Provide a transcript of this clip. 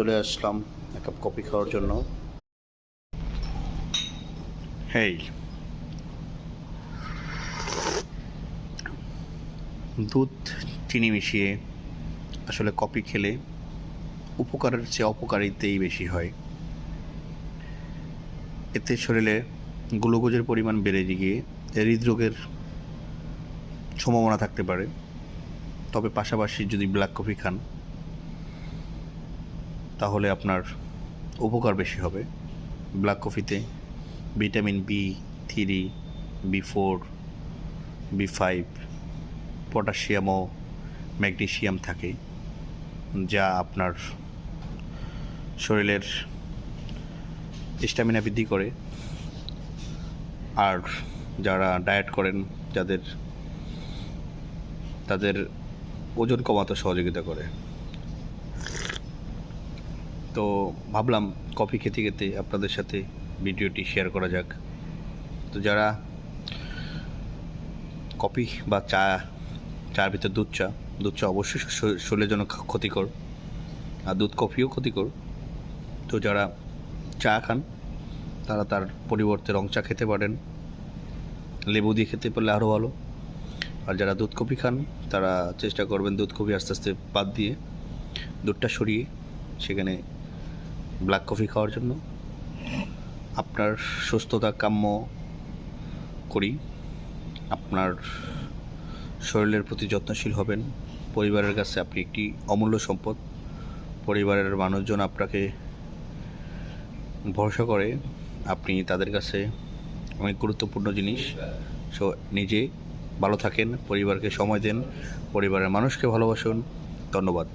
চলে আসলাম এক cup coffee খাওয়ার জন্য। হেই। দুধ, চিনি মিশিয়ে আসলে কফি খেলে উপকারের চেয়ে অপকারিতেই বেশি হয়। এতে শরীরে গ্লুকোজের পরিমাণ বেড়ে গিয়ে হৃদরোগের সম্ভাবনা থাকতে পারে। তবে পাশাপাশি যদি ব্ল্যাক কফি খান তাহলে আপনার উপকার বেশি হবে। ব্ল্যাক কফিতে vitamin B three B four B five potassium ও ম্যাগনেশিয়াম থাকে, যা আপনার শরীরের স্ট্যামিনা বৃদ্ধি করে। আর যারা ডায়েট করেন, যাদের, তাদের ওজন কমাতে সহযোগিতা করে। তো ভাবলাম কফি খেতে খেতে আপনাদের সাথে ভিডিওটি শেয়ার করা যাক। তো যারা কফি বা চা, চার ভিতর দুধ চা দুধ চা অবশ্যই শরীরের জন্য ক্ষতিকর। আর দুধ কফিও ক্ষতিকর। তো যারা চা খান, তারা তার পরিবর্তে রং চা খেতে পারেন। লেবু দিয়ে খেতে পারলে আরও ভালো। আর যারা দুধ কফি খান, তারা চেষ্টা করবেন দুধ কফি আস্তে আস্তে বাদ দিয়ে দুধটা সরিয়ে সেখানে ব্ল্যাক কফি খাওয়ার জন্য। আপনার সুস্থতা কাম্য করি। আপনার শরীরের প্রতি যত্নশীল হবেন। পরিবারের কাছে আপনি একটি অমূল্য সম্পদ। পরিবারের মানুষজন আপনাকে ভরসা করে। আপনি তাদের কাছে অনেক গুরুত্বপূর্ণ জিনিস। সো নিজে ভালো থাকেন, পরিবারকে সময় দেন, পরিবারের মানুষকে ভালোবাসুন। ধন্যবাদ।